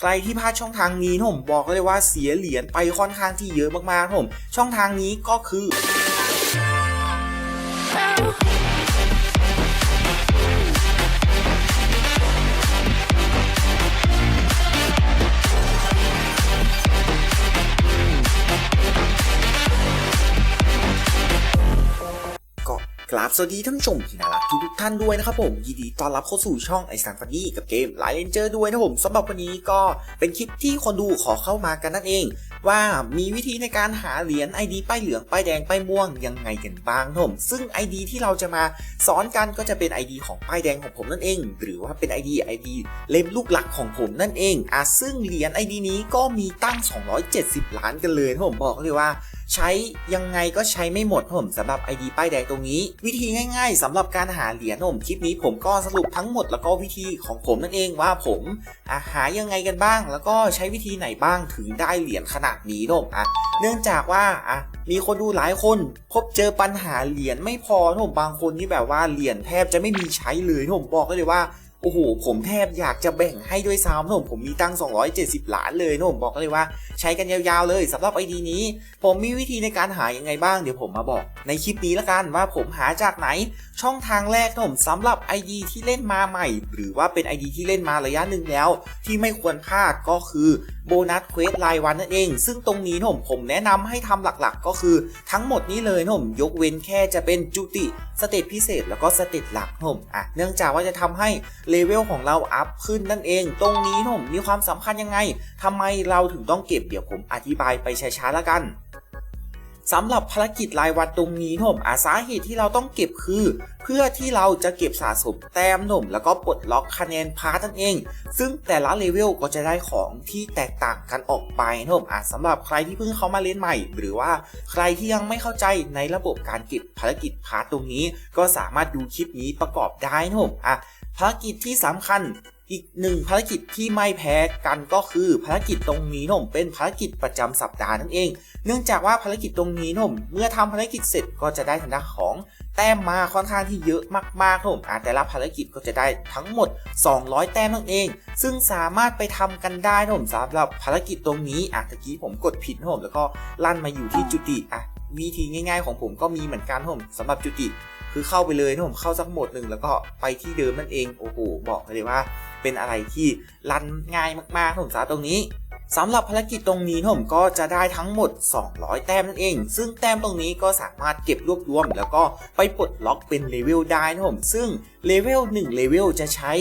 ใครที่พลาดช่องทางนี้ผมบอกเลยว่าเสียเหรียญไปค่อนข้างที่เยอะมากๆผมช่องทางนี้ก็คือ ก็กราบสวัสดีท่านผู้ชมที่น่ารักทุกๆท่านด้วยนะครับผมยินดีต้อนรับเข้าสู่ช่องไอซันฟันนี่กับเกมไลเลนเจอร์ด้วยนะผมสำหรับวันนี้ก็เป็นคลิปที่คนดูขอเข้ามากันนั่นเอง ว่ามีวิธีในการหาเหรียญ ID ป้ายเหลืองป้ายแดงป้ายม่วงยังไงกันบ้างผมซึ่ง ID ที่เราจะมาสอนกันก็จะเป็น ID ของป้ายแดงของผมนั่นเอง หรือว่าเป็น ID ID เล่มลูกหลักของผมนั่นเองอะซึ่งเหรียญ ID นี้ก็มีตั้ง 270 ล้านกันเลยผมบอกเลยว่า ใช้ยังไงก็ใช้ไม่หมดผมสำหรับ ID ป้ายแดงตรงนี้ วิธีง่าย ๆสำหรับการหาเหรียญผมคลิปนี้ผมก็สรุปทั้งหมดแล้วก็วิธีของผมนั่นเองว่าผมหายังไงกันบ้าง แล้วก็ใช้วิธีไหนบ้างถึงได้เหรียญขนาดนี้ผมอะเนื่องจากว่าอะมีคนดูหลายคน พบเจอปัญหาเหรียญไม่พอผมบางคนที่แบบว่าเหรียญแทบจะไม่มีใช้เลยผมบอกเลยว่า โอ้โห ผมแทบอยากจะแบ่งให้ด้วยซ้ำนะผมผมมีตั้ง 270 ล้านเลยนะผมบอกเลยว่าใช้กันยาวๆเลยสำหรับไอดีนี้ ผมมีวิธีในการหายังไงบ้างเดี๋ยวผมมาบอก ในคลิปนี้ละกันว่าผมหาจากไหน ช่องทางแรกนะผมสำหรับ ID ที่เล่นมาใหม่ หรือว่าเป็น ID ที่เล่นมาระยะหนึ่งแล้ว ที่ไม่ควรพลาดก็คือ โบนัสเควสรายวันนั่นเอง ซึ่งตรงนี้ผมผมแนะนำให้ทำหลักๆ ก็คือทั้งหมดนี้เลยผมยกเว้นแค่จะเป็นจุติสเตตพิเศษแล้วก็สเตตหลักผมอะเนื่องจากว่าจะทำให้เลเวลของเราอัพขึ้นนั่นเอง ตรงนี้ผมมีความสำคัญยังไงทำไมเราถึงต้องเก็บเดี๋ยวผมอธิบายไปช้าๆแล้วกัน สำหรับภารกิจรายวันตรงนี้นะผมอาสาเหตุที่เราต้องเก็บคือ เพื่อที่เราจะเก็บสะสมแต้มหนุ่มแล้วก็ปลดล็อกคะแนนพาร์ตนั่นเอง ซึ่งแต่ละเลเวลก็จะได้ของที่แตกต่างกันออกไปนะผมอะสำหรับใครที่เพิ่งเข้ามาเล่นใหม่ หรือว่าใครที่ยังไม่เข้าใจในระบบการเก็บภารกิจพาร์ตตรงนี้ ก็สามารถดูคลิปนี้ประกอบได้นะผมอะภารกิจที่สำคัญ อีกหนึ่งภารกิจที่ไม่แพ้กันก็คือภารกิจตรงนี้นมเป็นภารกิจประจำสัปดาห์นั่นเอง เนื่องจากว่าภารกิจตรงนี้นมเมื่อทำภารกิจเสร็จก็จะได้ทางด้านของแต้มมาค่อนข้างที่เยอะมากๆนะผมอะแต่ละภารกิจก็จะได้ทั้งหมด 200 แต้มนั่นเอง ซึ่งสามารถไปทำกันได้นะผมสำหรับภารกิจตรงนี้อะตะกี้ผมกดผิดนะผมแล้วก็ลั่นมาอยู่ที่จุติอะวิธีง่าย ๆ ของผมก็มีเหมือนกันนะผมสำหรับจุติ คือเข้าไปเลยนะผมเข้าสักหมดหนึ่งแล้วก็ไปที่เดิมนั่นเองโอ้โหบอกเลยว่า เป็นอะไรที่รันง่ายมากๆนะผมสาตรงนี้สำหรับภารกิจตรงนี้นผมก็จะได้ทั้งหมด 200 แต้มนั่นเอง ซึ่งแต้มตรงนี้ก็สามารถเก็บรวบรวม แล้วก็ไปปลดล็อกเป็นเลเวลได้นะผมซึ่งเลเวล1เลเวลจะใช้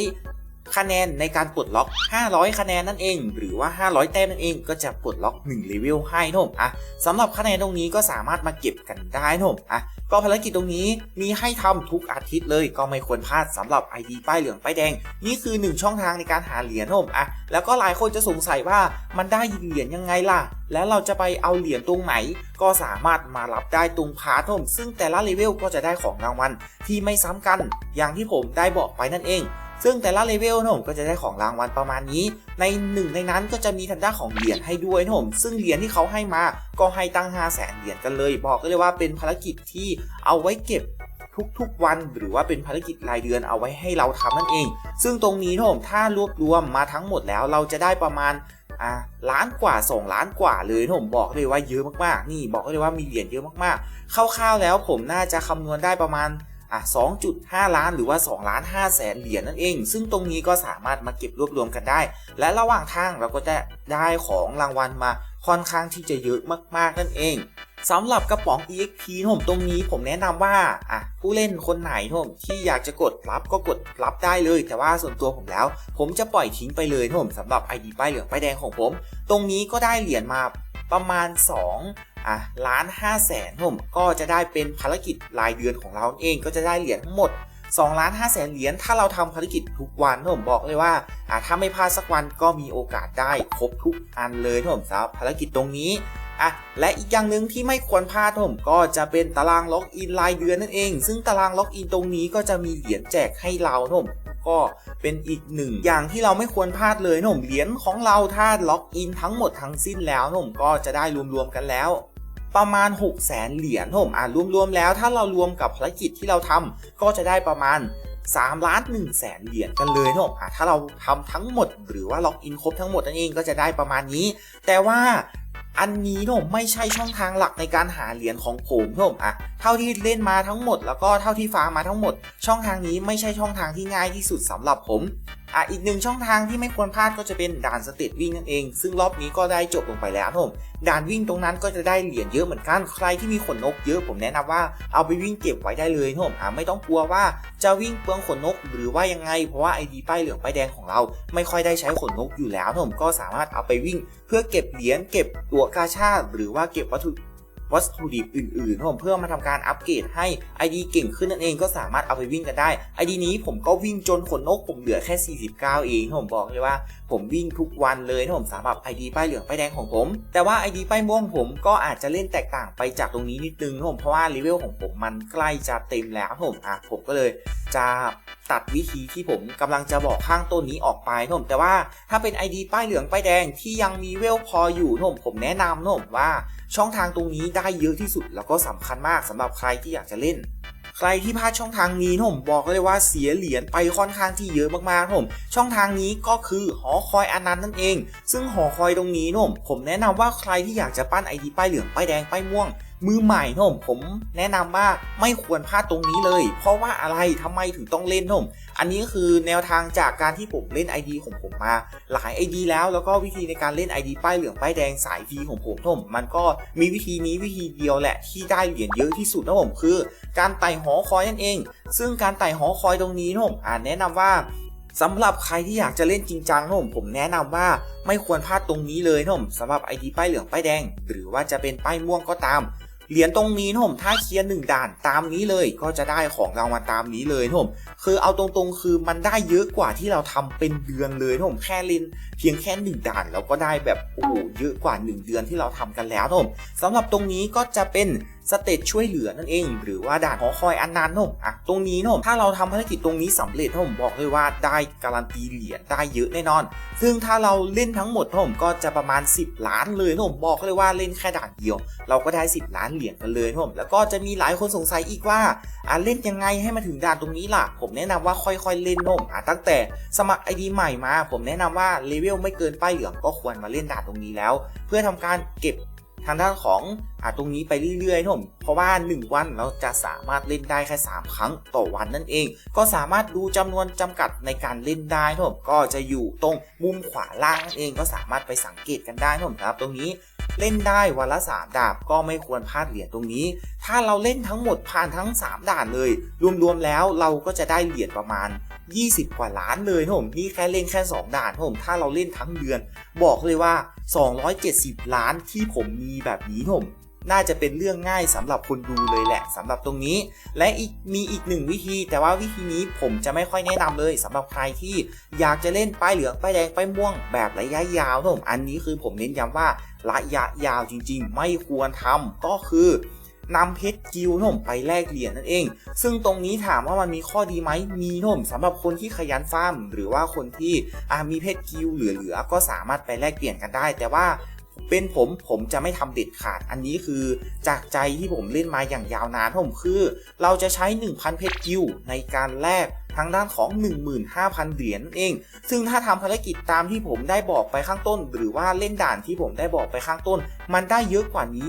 คะแนนในการปลดล็อก 500 คะแนนนั่นเอง หรือว่า 500 แต้มนั่นเอง ก็จะปลดล็อก1เลเวลให้นะผมอะสำหรับคะแนนตรงนี้ก็สามารถมาเก็บกันได้นะผมอะก็ภารกิจตรงนี้มีให้ทำทุกอาทิตย์เลย ก็ไม่ควรพลาดสำหรับ ID ป้ายเหลืองป้ายแดง นี่คือ 1 ช่องทางในการหาเหรียญนะผมอะแล้วก็หลายคนจะสงสัยว่ามันได้เหรียญยังไงล่ะ แล้วเราจะไปเอาเหรียญตรงไหน ก็สามารถมารับได้ตรงพาร์ทผมซึ่งแต่ละเลเวลก็จะได้ของรางวัลที่ไม่ซ้ำกัน อย่างที่ผมได้บอกไปนั่นเอง ซึ่งแต่ละเลเวลนะผมก็จะได้ของรางวัลประมาณนี้ ในหนึ่งในนั้นก็จะมีทันด้าของเหรียญให้ด้วยนะผมซึ่งเหรียญที่เขาให้มาก็ให้ตั้ง 5 0 0แสนเหรียญกันเลย บอกเลยว่าเป็นภารกิจที่เอาไว้เก็บทุกๆวันหรือว่าเป็นภารกิจรายเดือนเอาไว้ให้เราทำนั่นเอง ซึ่งตรงนี้นะผมถ้ารวบรวมมาทั้งหมดแล้วเราจะได้ประมาณอ่าล้านกว่า 2 ล้านกว่าเลยนะผมบอกเลยว่าเยอะมากๆ นี่บอกเลยว่ามีเหรียญเยอะมากๆคร่าวๆแล้วผมน่าจะคำนวณได้ประมาณ อะ2.5 ล้านหรือว่า2ล้าน5แสนเหรียญนั่นเอง ซึ่งตรงนี้ก็สามารถมาเก็บรวบรวมกันได้ และระหว่างทางเราก็จะได้ของรางวัลมาค่อนข้างที่จะเยอะมากๆนั่นเองสำหรับกระป๋อง EXP ผมตรงนี้ผมแนะนำว่าอะผู้เล่นคนไหนผมที่อยากจะกดรับก็กดรับได้เลย แต่ว่าส่วนตัวผมแล้ว ผมจะปล่อยทิ้งไปเลยผมสำหรับ ID ป้ายเหลืองป้ายแดงของผม ตรงนี้ก็ได้เหรียญมา ประมาณ 2อะล้านห้าแสนผมก็จะได้เป็นภารกิจรายเดือนของเราเองก็จะได้เหรียญทั้งหมด2ล้าน5แสนเหรียญถ้าเราทำภารกิจทุกวันผมบอกเลยว่าถ้าไม่พลาดสักวันก็มีโอกาสได้ครบทุกอันเลยผมสำหรับภารกิจตรงนี้อะและอีกอย่างหนึ่งที่ไม่ควรพลาดผมก็จะเป็นตารางล็อกอินรายเดือนนั่นเอง ซึ่งตารางล็อกอินตรงนี้ก็จะมีเหรียญแจกให้เราผม ก็เป็นอีกหนึ่งอย่างที่เราไม่ควรพลาดเลยนะผมเหรียญของเราถ้าล็อกอินทั้งหมดทั้งสิ้นแล้วนะผมก็จะได้รวมๆกันแล้วประมาณ 6 0แสนเหรียญนะผมอ่ารวมๆแล้วถ้าเรารวมกับภารกิจที่เราทำก็จะได้ประมาณ3ล้าน1แสนเหรียญกันเลยนะผมอะถ้าเราทำทั้งหมด หรือว่าล็อกอินครบทั้งหมดนั่นเองก็จะได้ประมาณนี้ แต่ว่า อันนี้นะผมไม่ใช่ช่องทางหลักในการหาเหรียญของผมนะผมอะเท่าที่เล่นมาทั้งหมด แล้วก็เท่าที่ฟามมาทั้งหมด ช่องทางนี้ไม่ใช่ช่องทางที่ง่ายที่สุดสำหรับผม อะอีกหนึ่งช่องทางที่ไม่ควรพลาดก็จะเป็นด่านสเตตวิ่งนั่นเอง ซึ่งรอบนี้ก็ได้จบลงไปแล้วผมด่านวิ่งตรงนั้นก็จะได้เหรียญเยอะเหมือนกันใครที่มีขนนกเยอะผมแนะนำว่าเอาไปวิ่งเก็บไว้ได้เลยผมอะไม่ต้องกลัวว่าจะวิ่งเปลืองขนนกหรือว่ายังไง เพราะว่าไอดีป้ายเหลืองป้ายแดงของเรา ไม่ค่อยได้ใช้ขนนกอยู่แล้วผมก็สามารถเอาไปวิ่ง เพื่อเก็บเหรียญเก็บตัวกาชาหรือว่าเก็บวัตถุ วัตถุดิบอื่นๆครับผมเพื่อมาทำการอัปเกรดให้ ID เก่งขึ้นนั่นเองก็สามารถเอาไปวิ่งกันได้ ID นี้ผมก็วิ่งจนขนนกผมเหลือแค่ 49 เองครับผมบอกเลยว่า ผมวิ่งทุกวันเลยนะผมสำหรับ ID ป้ายเหลืองป้ายแดงของผม แต่ว่า ID ป้ายม่วงผมก็อาจจะเล่นแตกต่างไปจากตรงนี้นิดนึงนะผมเพราะว่าเลเวลของผมมันใกล้จะเต็มแล้วครับผมอะผมก็เลยจะตัดวิธีที่ผมกำลังจะบอกข้างต้นนี้ออกไปนะผมแต่ว่าถ้าเป็น ID ป้ายเหลืองป้ายแดงที่ยังมีเวลพออยู่นะผมผมแนะนำนะผมว่าช่องทางตรงนี้ได้เยอะที่สุดแล้วก็สำคัญมากสำหรับใครที่อยากจะเล่น ใครที่พลาดช่องทางนี้นะผมบอกเลยว่าเสียเหรียญไปค่อนข้างที่เยอะมากๆผมช่องทางนี้ก็คือหอคอยอนันต์นั่นเอง ซึ่งหอคอยตรงนี้นะผมผมแนะนำว่าใครที่อยากจะปั้นไอทีป้ายเหลืองป้ายแดงป้ายม่วง มือใหม่นะผมผมแนะนำว่าไม่ควรพลาดตรงนี้เลย เพราะว่าอะไรทำไมถึงต้องเล่นนะผมอันนี้ก็คือแนวทางจากการที่ผมเล่น ID ของผมมา หลาย ID แล้วแล้วก็วิธีในการเล่น ID ป้ายเหลืองป้ายแดงสายฟรีของผมนะผมมันก็มีวิธีนี้วิธีเดียวแหละที่ได้เหรียญเยอะที่สุดนะผมคือ การไต่หอคอยนั่นเอง ซึ่งการไต่หอคอยตรงนี้นะผมอ่านแนะนำว่าสำหรับใครที่อยากจะเล่นจริงจังนะผมผมแนะนำว่าไม่ควรพลาดตรงนี้เลยนะผมสำหรับไอ ID ป้ายเหลืองป้ายแดง หรือว่าจะเป็นป้ายม่วงก็ตาม เหรียญตรงนี้นะผมถ้าเคลียร์หนึ่งด่านตามนี้เลยก็จะได้ของรางวัลตามนี้เลยนะผมคือเอาตรงๆคือมันได้เยอะกว่าที่เราทำเป็นเดือนเลยนะผมแค่เล่นเพียงแค่หนึ่งด่านเราก็ได้แบบโอ้โหเยอะกว่า 1 เดือนที่เราทำกันแล้วนะผมสำหรับตรงนี้ก็จะเป็น สเตจช่วยเหลือนั่นเอง หรือว่าด่านหอคอยอันนานนมอะตรงนี้นมถ้าเราทำภารกิจตรงนี้สำเร็จผมบอกเลยว่าได้การันตีเหรียญได้เยอะแน่นอน ซึ่งถ้าเราเล่นทั้งหมดผมก็จะประมาณ 10 ล้านเลยผมบอกเลยว่าเล่นแค่ด่านเดียว เราก็ได้ 10 ล้านเหรียญกันเลยผมแล้วก็จะมีหลายคนสงสัยอีกว่าอะเล่นยังไงให้มาถึงด่านตรงนี้ล่ะ ผมแนะนำว่าค่อยๆเล่นนะผมอะตั้งแต่สมัคร ID ใหม่มา ผมแนะนำว่าเลเวลไม่เกินป้ายเหลืองก็ควรมาเล่นด่านตรงนี้แล้ว เพื่อทำการเก็บ ทางด้านของอะตรงนี้ไปเรื่อยๆนะผมเพราะว่า 1 วันเราจะสามารถเล่นได้แค่ 3 ครั้งต่อวันนั่นเอง ก็สามารถดูจำนวนจำกัดในการเล่นได้นะผมก็จะอยู่ตรงมุมขวาล่างนั่นเองก็สามารถไปสังเกตกันได้นะผมครับ ตรงนี้เล่นได้วันละ3ดาบก็ไม่ควรพลาดเหรียญตรงนี้ ถ้าเราเล่นทั้งหมดผ่านทั้ง 3 ด่านเลย รวมๆแล้วเราก็จะได้เหรียญประมาณ 20 กว่าล้านเลยนะผมนี่แค่เล่นแค่ 2 ด่านนะผมถ้าเราเล่นทั้งเดือน บอกเลยว่า 270 ล้านที่ผมมีแบบนี้ผมน่าจะเป็นเรื่องง่ายสำหรับคนดูเลยแหละสำหรับตรงนี้ และอีกมีอีกหนึ่งวิธี แต่ว่าวิธีนี้ผมจะไม่ค่อยแนะนำเลยสำหรับใครที่อยากจะเล่นป้ายเหลืองป้ายแดงป้ายม่วงแบบระยะยาวนะผมอันนี้คือผมเน้นย้ำว่าระยะยาวจริง ๆ ไม่ควรทำก็คือ นำเพชรกิลนะผมไปแลกเหรียญนั่นเอง ซึ่งตรงนี้ถามว่ามันมีข้อดีไหมมีนะผมสำหรับคนที่ขยันฟาร์มหรือว่าคนที่มีเพชรกิลเหลือๆก็สามารถไปแลกเปลี่ยนกันได้ แต่ว่าเป็นผมผมจะไม่ทำเด็ดขาดอันนี้คือจากใจที่ผมเล่นมาอย่างยาวนานผมคือ เราจะใช้ 1,000 เพชรกิลในการแลกทางด้านของ 15,000 เหรียญนั่นเอง ซึ่งถ้าทำภารกิจตามที่ผมได้บอกไปข้างต้น หรือว่าเล่นด่านที่ผมได้บอกไปข้างต้น มันได้เยอะกว่านี้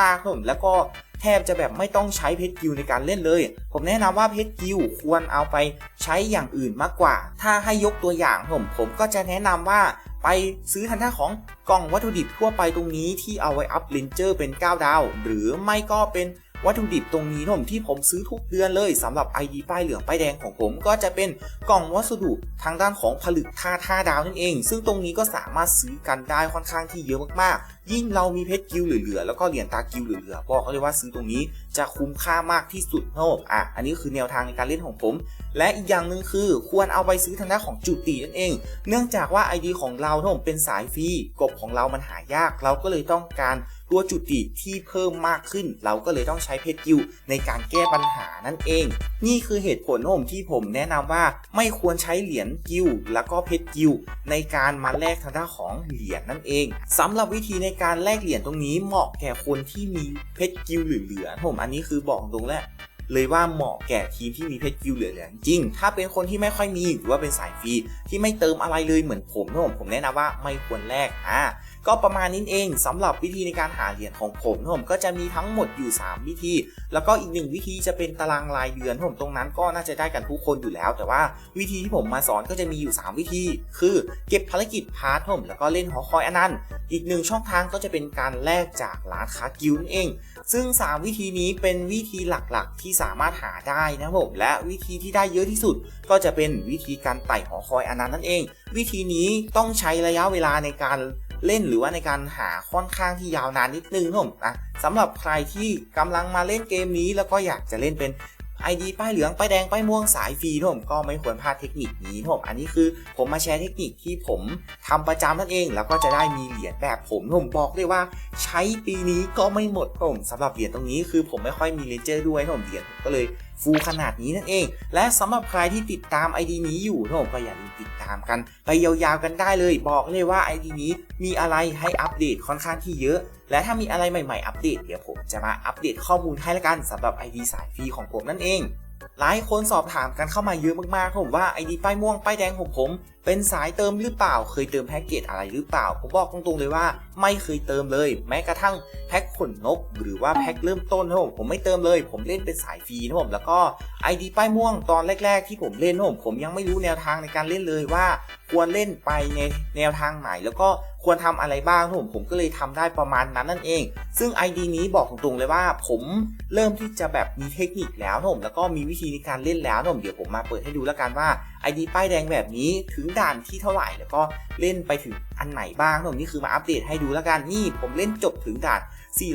มากๆผมแล้วก็ แทบจะแบบไม่ต้องใช้เพชรกิวในการเล่นเลย ผมแนะนำว่าเพชรกิวควรเอาไปใช้อย่างอื่นมากกว่า ถ้าให้ยกตัวอย่างผมผมก็จะแนะนำว่าไปซื้อทันท่าของกล่องวัตถุดิบทั่วไปตรงนี้ที่เอาไว้อัพเลนเจอร์เป็น 9 ดาว หรือไม่ก็เป็น วัตถุดิบตรงนี้ผมที่ผมซื้อทุกเดือนเลยสำหรับ ID ป้ายเหลืองป้ายแดงของผม ก็จะเป็นกล่องวัสดุทางด้านของผลึกท่าท่าดาวนั่นเอง ซึ่งตรงนี้ก็สามารถซื้อกันได้ค่อนข้างที่เยอะมากๆ ยิ่งเรามีเพชรกิลด์เหลือๆแล้วก็เหรียญตากิลด์เหลือๆบอกเลยว่าซื้อตรงนี้จะคุ้มค่ามากที่สุดนะผมอะอันนี้คือแนวทางในการเล่นของผม และอีกอย่างหนึ่งคือควรเอาไปซื้อทางด้านของจุตินั่นเอง เนื่องจากว่า ID ของเราถ้าผมเป็นสายฟรีกบของเรามันหายากเราก็เลยต้องการ ตัวจุติที่เพิ่มมากขึ้น เราก็เลยต้องใช้เพชรกิลในการแก้ปัญหานั่นเอง นี่คือเหตุผลผมที่ผมแนะนำว่าไม่ควรใช้เหรียญกิลแล้วก็เพชรกิลในการมาแลกทางด้านของเหรียญนั่นเองสำหรับวิธีในการแลกเหรียญตรงนี้เหมาะแก่คนที่มีเพชรกิลเหลือๆผมอันนี้คือบอกตรงแหละเลยว่าเหมาะแก่ทีมที่มีเพชรกิลเหลือๆจริง ถ้าเป็นคนที่ไม่ค่อยมีหรือว่าเป็นสายฟรีที่ไม่เติมอะไรเลยเหมือนผมนะผมผมแนะนำว่าไม่ควรแลกอ่า ก็ประมาณนี้เองสำหรับวิธีในการหาเหรียญของผมนะผมก็จะมีทั้งหมดอยู่ 3 วิธี แล้วก็อีกหนึ่งวิธีจะเป็นตารางรายเดือนผมตรงนั้นก็น่าจะได้กันทุกคนอยู่แล้ว แต่ว่าวิธีที่ผมมาสอนก็จะมีอยู่ 3 วิธี คือเก็บภารกิจพาร์ทผมแล้วก็เล่นหอคอยอนันต์อีกหนึ่งช่องทางก็จะเป็นการแลกจากร้านค้ากิลนั่นเอง ซึ่ง 3 วิธีนี้เป็นวิธีหลักๆ ที่สามารถหาได้นะครับผมและวิธีที่ได้เยอะที่สุด ก็จะเป็นวิธีการไต่หอคอยอนันต์นั่นเอง วิธีนี้ต้องใช้ระยะเวลาในการ เล่นหรือว่าในการหาค่อนข้างที่ยาวนานนิดนึงนะผมนะสำหรับใครที่กำลังมาเล่นเกมนี้แล้วก็อยากจะเล่นเป็น ID ป้ายเหลืองป้ายแดงป้ายม่วงสายฟรีนะผมก็ไม่ควรพลาดเทคนิคนี้นะผมอันนี้คือผมมาแชร์เทคนิคที่ผมทำประจำนั่นเอง แล้วก็จะได้มีเหรียญแบบผมผมบอกเลยว่าใช้ปีนี้ก็ไม่หมดนะผมสำหรับเหรียญตรงนี้คือผมไม่ค่อยมีเลนเจอร์ด้วยนะผมเหรียญผมก็เลย ฟูลขนาดนี้นั่นเอง และสำหรับใครที่ติดตาม ID นี้อยู่นะผมก็อย่าลืมติดตามกัน ไปยาวๆกันได้เลย บอกเลยว่า ID นี้มีอะไรให้อัปเดตค่อนข้างที่เยอะ และถ้ามีอะไรใหม่ๆอัปเดตเดี๋ยวผมจะมาอัปเดตข้อมูลให้ละกันสำหรับ ID สายฟรีของผมนั่นเองหลายคนสอบถามกันเข้ามาเยอะมากๆครับผมว่า ID ป้ายม่วงป้ายแดงของผม เป็นสายเติมหรือเปล่า เคยเติมแพ็กเกจอะไรหรือเปล่า ผมบอกตรงๆเลยว่าไม่เคยเติมเลย แม้กระทั่งแพ็กขนนก หรือว่าแพ็กเริ่มต้นนะผมผมไม่เติมเลย ผมเล่นเป็นสายฟรีนะผมแล้วก็ ID ป้ายม่วงตอนแรก ๆ ที่ผมเล่นนะผมผมยังไม่รู้แนวทางในการเล่นเลยว่า ควรเล่นไปในแนวทางไหน แล้วก็ควรทำอะไรบ้างนะผมผมก็เลยทำได้ประมาณนั้นนั่นเอง ซึ่ง ID นี้บอกตรงๆเลยว่า ผมเริ่มที่จะแบบมีเทคนิคแล้วนะผมแล้วก็มีวิธีในการเล่นแล้วนะผมเดี๋ยวผมมาเปิดให้ดูแล้วกันว่า ID ป้ายแดงแบบนี้ถึงด่านที่เท่าไหร่ แล้วก็เล่นไปถึงอันไหนบ้างตรงนี้คือมาอัปเดตให้ดูแล้วกันนี่ผมเล่นจบถึงด่าน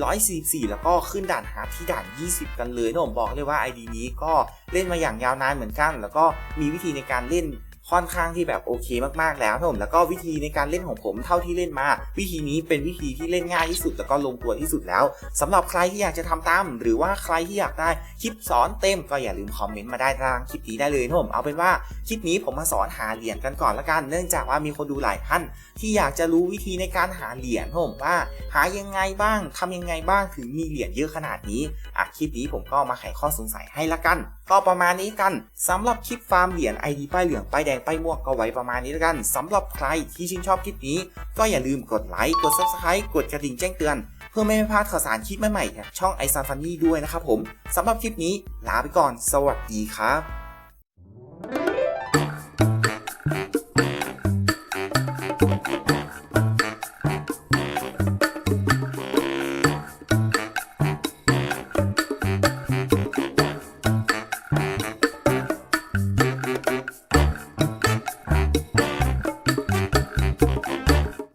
444 แล้วก็ขึ้นด่านฮาร์ดที่ด่าน 20 กันเลยนะผมบอกเลยว่า ID นี้ก็เล่นมาอย่างยาวนานเหมือนกัน แล้วก็มีวิธีในการเล่น ค่อนข้างที่แบบโอเคมากๆแล้วนะผมแล้วก็วิธีในการเล่นของผมเท่าที่เล่นมา วิธีนี้เป็นวิธีที่เล่นง่ายที่สุดแล้วก็ลงตัวที่สุดแล้วสำหรับใครที่อยากจะทำตาม หรือว่าใครที่อยากได้คลิปสอนเต็มก็อย่าลืมคอมเมนต์มาได้ทางคลิปนี้ได้เลยนะผมเอาเป็นว่าคลิปนี้ผมมาสอนหาเหรียญกันก่อนละกัน เนื่องจากว่ามีคนดูหลายท่านที่อยากจะรู้วิธีในการหาเหรียญนะผมว่าหายังไงบ้างทำยังไงบ้างถึงมีเหรียญเยอะขนาดนี้อะคลิปนี้ผมก็มาไขข้อสงสัยให้ละกันก็ประมาณนี้กันสำหรับคลิปฟาร์มเหรียญไอดีป้ายเหลืองป้ายแดงป้ายม่วงก็ไว้ประมาณนี้ละกันสำหรับใครที่ชื่นชอบคลิปนี้ ก็อย่าลืมกดไลค์กด Subscribe กดกระดิ่งแจ้งเตือน เพื่อไม่ให้พลาดข่าวสารคลิปใหม่ๆจากช่องไอซันฟันนี่ด้วยนะครับผมสำหรับคลิปนี้ลาไปก่อน สวัสดีครับ